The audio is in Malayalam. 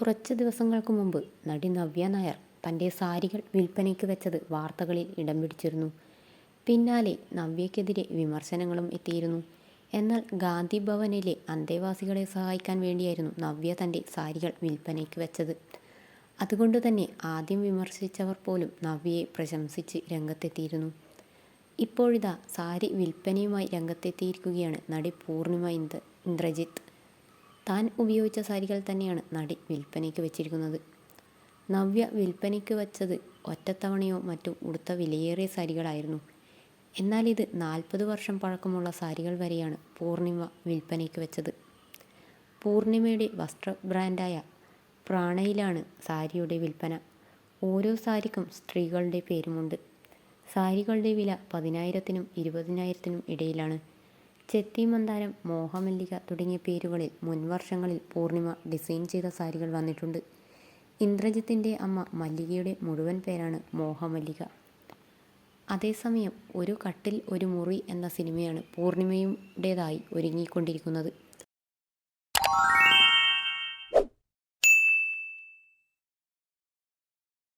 കുറച്ച് ദിവസങ്ങൾക്ക് മുമ്പ് നടി നവ്യ നായർ തന്റെ സാരികൾ വിൽപ്പനയ്ക്ക് വെച്ചത് വാർത്തകളിൽ ഇടം പിടിച്ചിരുന്നു. പിന്നാലെ നവ്യക്കെതിരെ വിമർശനങ്ങളും എത്തിയിരുന്നു. എന്നാൽ ഗാന്ധി ഭവനിലെ അന്തേവാസികളെ സഹായിക്കാൻ വേണ്ടിയായിരുന്നു നവ്യ തന്റെ സാരികൾ വിൽപ്പനയ്ക്ക് വെച്ചത്. അതുകൊണ്ട് തന്നെ ആദ്യം വിമർശിച്ചവർ പോലും നവ്യയെ പ്രശംസിച്ച് രംഗത്തെത്തിയിരുന്നു. ഇപ്പോഴിതാ സാരി വിൽപ്പനയുമായി രംഗത്തെത്തിയിരിക്കുകയാണ് നടി പൂർണിമ ഇന്ദ്ര ഇന്ദ്രജിത്ത്. താൻ ഉപയോഗിച്ച സാരികൾ തന്നെയാണ് നടി വിൽപ്പനയ്ക്ക് വെച്ചിരിക്കുന്നത്. നവ്യ വിൽപ്പനയ്ക്ക് വച്ചത് ഒറ്റത്തവണയോ മറ്റോ ഉടുത്ത വിലയേറിയ സാരികളായിരുന്നു. എന്നാൽ ഇത് നാൽപ്പത് വർഷം പഴക്കമുള്ള സാരികൾ വരെയാണ് പൂർണിമ വിൽപ്പനയ്ക്ക് വെച്ചത്. പൂർണിമയുടെ വസ്ത്ര ബ്രാൻഡായ പ്രാണയിലാണ് സാരിയുടെ വിൽപ്പന. ഓരോ സാരിക്കും സ്ത്രീകളുടെ പേരുമുണ്ട്. സാരികളുടെ വില പതിനായിരത്തിനും ഇരുപതിനായിരത്തിനും ഇടയിലാണ്. ചെത്തി മന്ദാരം മോഹമല്ലിക തുടങ്ങിയ പേരുകളിൽ മുൻവർഷങ്ങളിൽ പൂർണിമ ഡിസൈൻ ചെയ്ത സാരികൾ വന്നിട്ടുണ്ട്. ഇന്ദ്രജിത്തിന്റെ അമ്മ മല്ലികയുടെ മുഴുവൻ പേരാണ് മോഹമല്ലിക. അതേസമയം ഒരു കട്ടിൽ ഒരു മുറി എന്ന സിനിമയാണ് പൂർണിമയുടേതായി ഒരുങ്ങിക്കൊണ്ടിരിക്കുന്നത്.